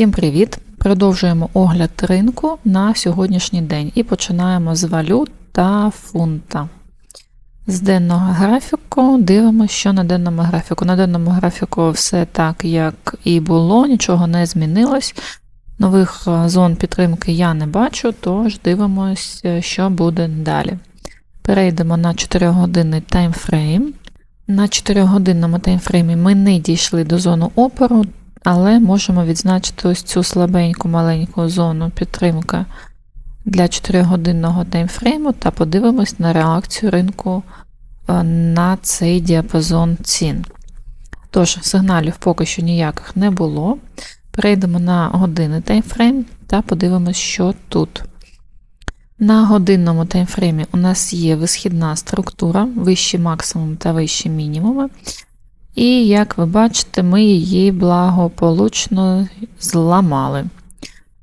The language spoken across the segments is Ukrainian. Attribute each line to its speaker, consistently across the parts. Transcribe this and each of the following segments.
Speaker 1: Всім привіт! Продовжуємо огляд ринку на сьогоднішній день і починаємо з валют та фунта. З денного графіку дивимося, що на денному графіку. На денному графіку все так, як і було, нічого не змінилось. Нових е, зон підтримки я не бачу, тож дивимося, що буде далі. Перейдемо на 4-годинний таймфрейм. На 4-годинному таймфреймі ми не дійшли до зони опору, але можемо відзначити ось цю слабеньку маленьку зону підтримки для 4-годинного таймфрейму та подивимось на реакцію ринку е, на цей діапазон цін. Тож, сигналів поки що ніяких не було. Перейдемо на годинний таймфрейм та подивимось, що тут. На годинному таймфреймі у нас є висхідна структура, вищий максимум та вищі мінімуми. І, як ви бачите, ми її благополучно зламали.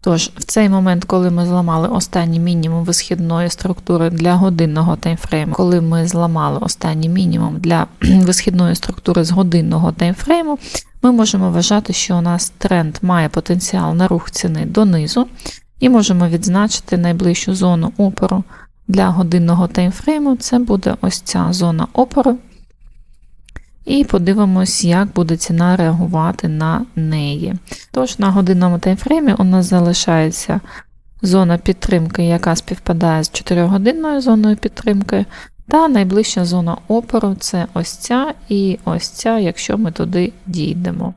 Speaker 1: Тож, в цей момент, коли ми зламали останній мінімум висхідної структури для годинного таймфрейму, коли ми зламали останній мінімум для висхідної структури з годинного таймфрейму, ми можемо вважати, що у нас тренд має потенціал на рух ціни донизу, і можемо відзначити найближчу зону опору для годинного таймфрейму. Це буде ось ця зона опору. І подивимось, як буде ціна реагувати на неї. Тож, на годинному таймфреймі у нас залишається зона підтримки, яка співпадає з 4-годинною зоною підтримки. Та найближча зона опору це ось ця і ось ця, якщо ми туди дійдемо.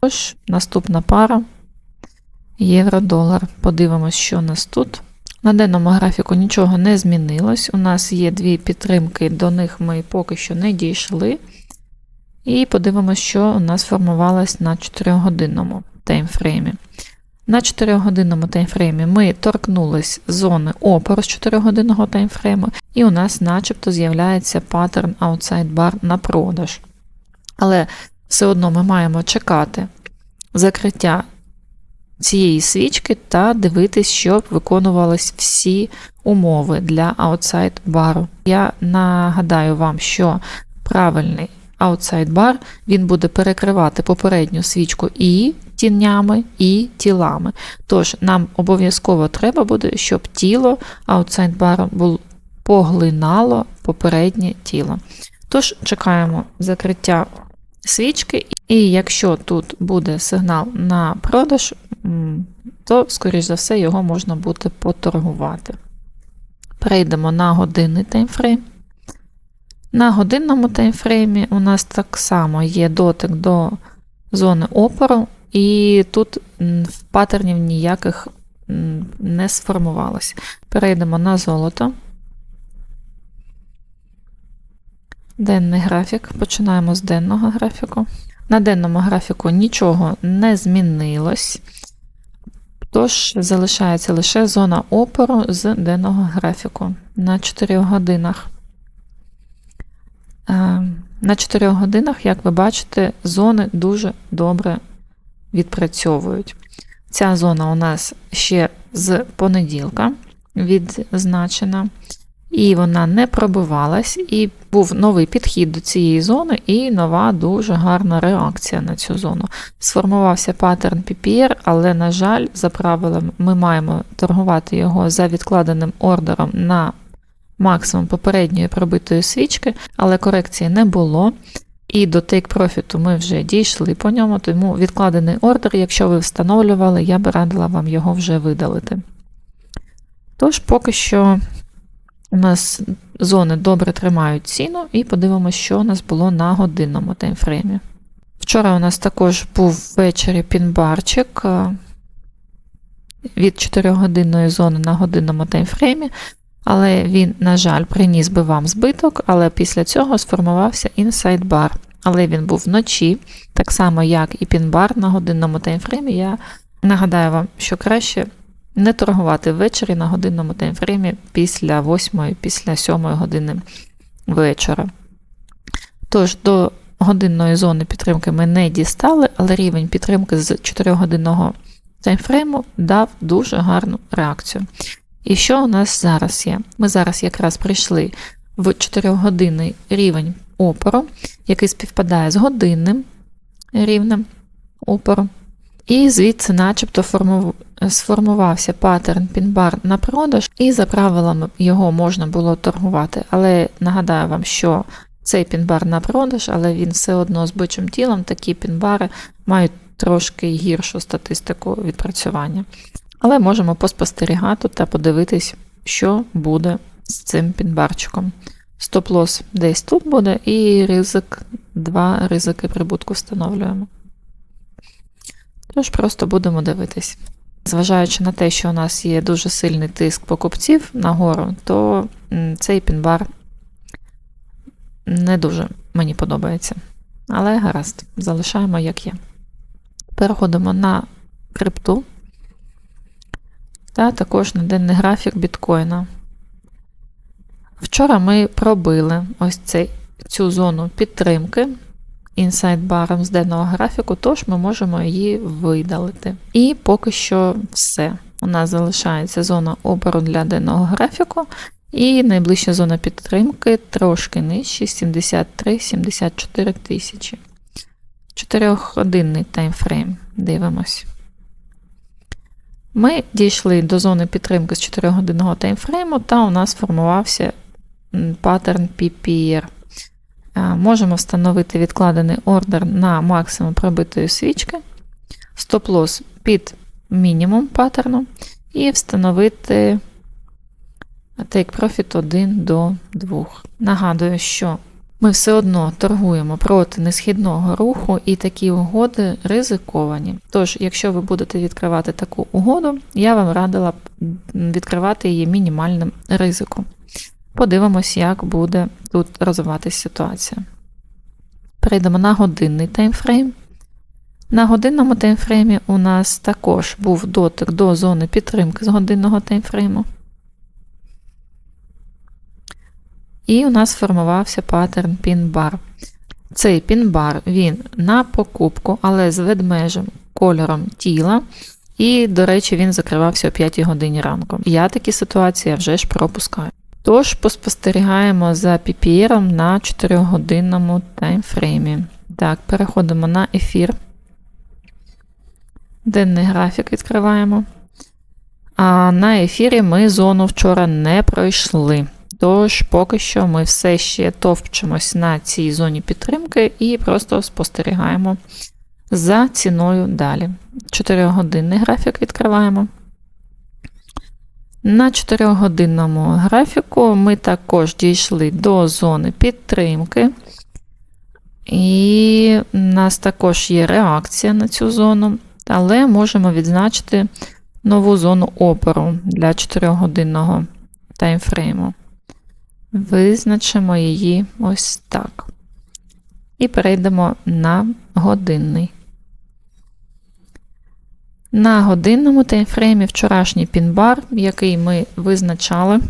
Speaker 1: Тож, наступна пара євро-долар. Подивимось, що у нас тут. На денному графіку нічого не змінилось. У нас є дві підтримки, до них ми поки що не дійшли. І подивимося, що у нас формувалось на 4-годинному таймфреймі. На 4-годинному таймфреймі ми торкнулись зони опору з 4-годинного таймфрейму, і у нас начебто з'являється паттерн Outside Bar на продаж. Але все одно ми маємо чекати закриття цієї свічки та дивитись, щоб виконувались всі умови для Outside бару. Я нагадаю вам, що правильний Bar, він буде перекривати попередню свічку і тінями, і тілами. Тож, нам обов'язково треба буде, щоб тіло Outside Bar поглинало попереднє тіло. Тож, чекаємо закриття свічки, і якщо тут буде сигнал на продаж, то, скоріш за все, його можна буде поторгувати. Перейдемо на годинний таймфрейм. На годинному таймфреймі у нас так само є дотик до зони опору, і тут в паттернів ніяких не сформувалось. Перейдемо на золото. Денний графік. Починаємо з денного графіку. На денному графіку нічого не змінилось, тож залишається лише зона опору з денного графіку на 4 годинах. Е, на 4 годинах, як ви бачите, зони дуже добре відпрацьовують. Ця зона у нас ще з понеділка відзначена, і вона не пробивалась, і був новий підхід до цієї зони, і нова дуже гарна реакція на цю зону. Сформувався паттерн PPR, але, на жаль, за правилами, ми маємо торгувати його за відкладеним ордером на максимум попередньої пробитої свічки, але корекції не було. І до Profit ми вже дійшли по ньому, тому відкладений ордер, якщо ви встановлювали, я би радила вам його вже видалити. Тож, поки що у нас зони добре тримають ціну, і подивимося, що у нас було на годинному таймфреймі. Вчора у нас також був ввечері пінбарчик е, від 4-годинної зони на годинному таймфреймі. Але він, на жаль, приніс би вам збиток, але після цього сформувався інсайд бар. Але він був вночі, так само, як і пінбар на годинному таймфреймі. Я нагадаю вам, що краще не торгувати ввечері на годинному таймфреймі після 8, після 7 години вечора. Тож, до годинної зони підтримки ми не дістали, але рівень підтримки з 4-годинного таймфрейму дав дуже гарну реакцію. І що у нас зараз є? Ми зараз якраз прийшли в 4-годинний рівень опору, який співпадає з годинним рівнем опору. І звідси, начебто, форму- сформувався паттерн пінбар на продаж, і за правилами його можна було торгувати. Але нагадаю вам, що цей пінбар на продаж, але він все одно з бичим тілом, такі пінбари мають трошки гіршу статистику відпрацювання. Але можемо поспостерігати та подивитись, що буде з цим пінбарчиком. Стоп-лос десь тут буде, і ризик, два ризики прибутку встановлюємо. Тож просто будемо дивитись. Зважаючи на те, що у нас є дуже сильний тиск покупців нагору, то цей пінбар не дуже мені подобається. Але гаразд, залишаємо як є. Переходимо на крипту та також на денний графік біткоїна. Вчора ми пробили ось цей, цю зону підтримки інсайд-баром з денного графіку, тож ми можемо її видалити. І поки що все. У нас залишається зона опору для денного графіку, і найближча зона підтримки трошки нижче 73-74 тисячі. Чотирьохгодинний таймфрейм. Дивимось. Ми дійшли до зони підтримки з 4-годинного таймфрейму, та у нас сформувався м, паттерн PPR. Можемо встановити відкладений ордер на максимум пробитої свічки, стоп-лос під мінімум паттерну, і встановити Take Profit 1 до 2. Нагадую, що ми все одно торгуємо проти несхідного руху, і такі угоди ризиковані. Тож, якщо ви будете відкривати таку угоду, я вам радила відкривати її мінімальним ризиком. Подивимось, як буде тут розвиватися ситуація. Перейдемо на годинний таймфрейм. На годинному таймфреймі у нас також був дотик до зони підтримки з годинного таймфрейму. І у нас сформувався паттерн пін-бар. Цей пін-бар він на покупку, але з ведмежим кольором тіла. І, до речі, він закривався о 5 годині ранку. Я такі ситуації вже ж пропускаю. Тож поспостерігаємо за PPR на 4-годинному таймфреймі. Так, переходимо на ефір. Денний графік відкриваємо. А на ефірі ми зону вчора не пройшли. Тож, поки що ми все ще товчимось на цій зоні підтримки і просто спостерігаємо за ціною далі. 4-годинний графік відкриваємо. На 4-годинному графіку ми також дійшли до зони підтримки. І у нас також є реакція на цю зону, але можемо відзначити нову зону опору для 4-годинного таймфрейму. Визначимо її ось так. І перейдемо на годинний. На годинному таймфреймі вчорашній пінбар, який ми визначали,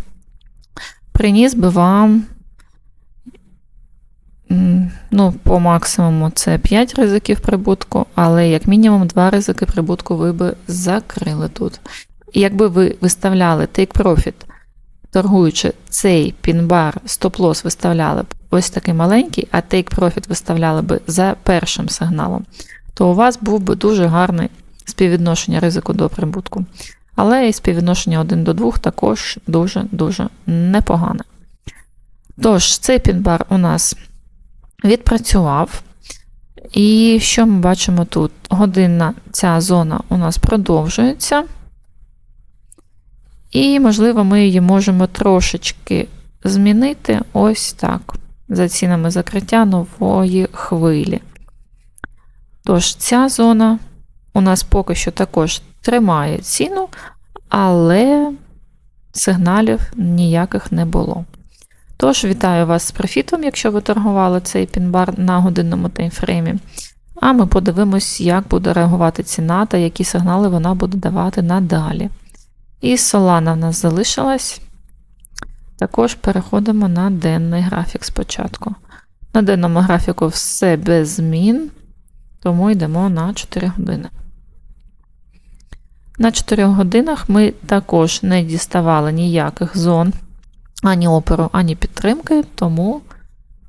Speaker 1: приніс би вам ну, по максимуму це 5 ризиків прибутку, але як мінімум 2 ризики прибутку ви би закрили тут. І якби ви виставляли take profit, торгуючи цей пінбар, стоп-лос виставляли б ось такий маленький, а take profit виставляли б за першим сигналом, то у вас був би дуже гарний співвідношення ризику до прибутку. Але і співвідношення 1 до 2 також дуже-дуже непогане. Тож, цей пінбар у нас відпрацював. І що ми бачимо тут? Годинна ця зона у нас продовжується. І, можливо, ми її можемо трошечки змінити ось так, за цінами закриття нової хвилі. Тож, ця зона у нас поки що також тримає ціну, але сигналів ніяких не було. Тож, вітаю вас з профітом, якщо ви торгували цей пінбар на годинному таймфреймі. А ми подивимось, як буде реагувати ціна та які сигнали вона буде давати надалі. І Solana в нас залишилась. Також переходимо на денний графік спочатку. На денному графіку все без змін, тому йдемо на 4 години. На 4 годинах ми також не діставали ніяких зон, ані оперу, ані підтримки, тому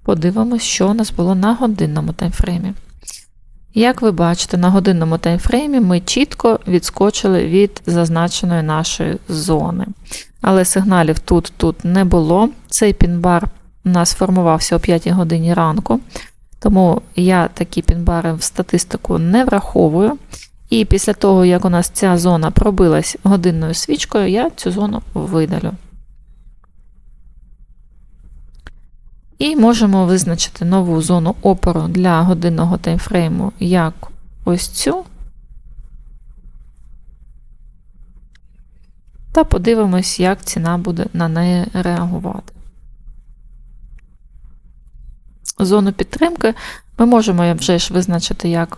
Speaker 1: подивимось, що у нас було на годинному таймфреймі. Як ви бачите, на годинному таймфреймі ми чітко відскочили від зазначеної нашої зони. Але сигналів тут тут не було. Цей пінбар у нас формувався о 5 годині ранку, тому я такі пінбари в статистику не враховую. І після того, як у нас ця зона пробилась годинною свічкою, я цю зону видалю. І можемо визначити нову зону опору для годинного таймфрейму як ось цю. Та подивимось, як ціна буде на неї реагувати. Зону підтримки ми можемо вже ж визначити як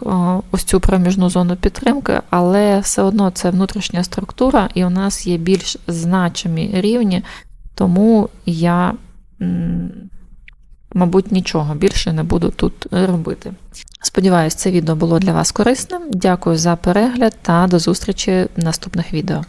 Speaker 1: ось цю проміжну зону підтримки, але все одно це внутрішня структура, і у нас є більш значимі рівні, тому я, мабуть, нічого більше не буду тут робити. Сподіваюсь, це відео було для вас корисним. Дякую за перегляд та до зустрічі в наступних відео.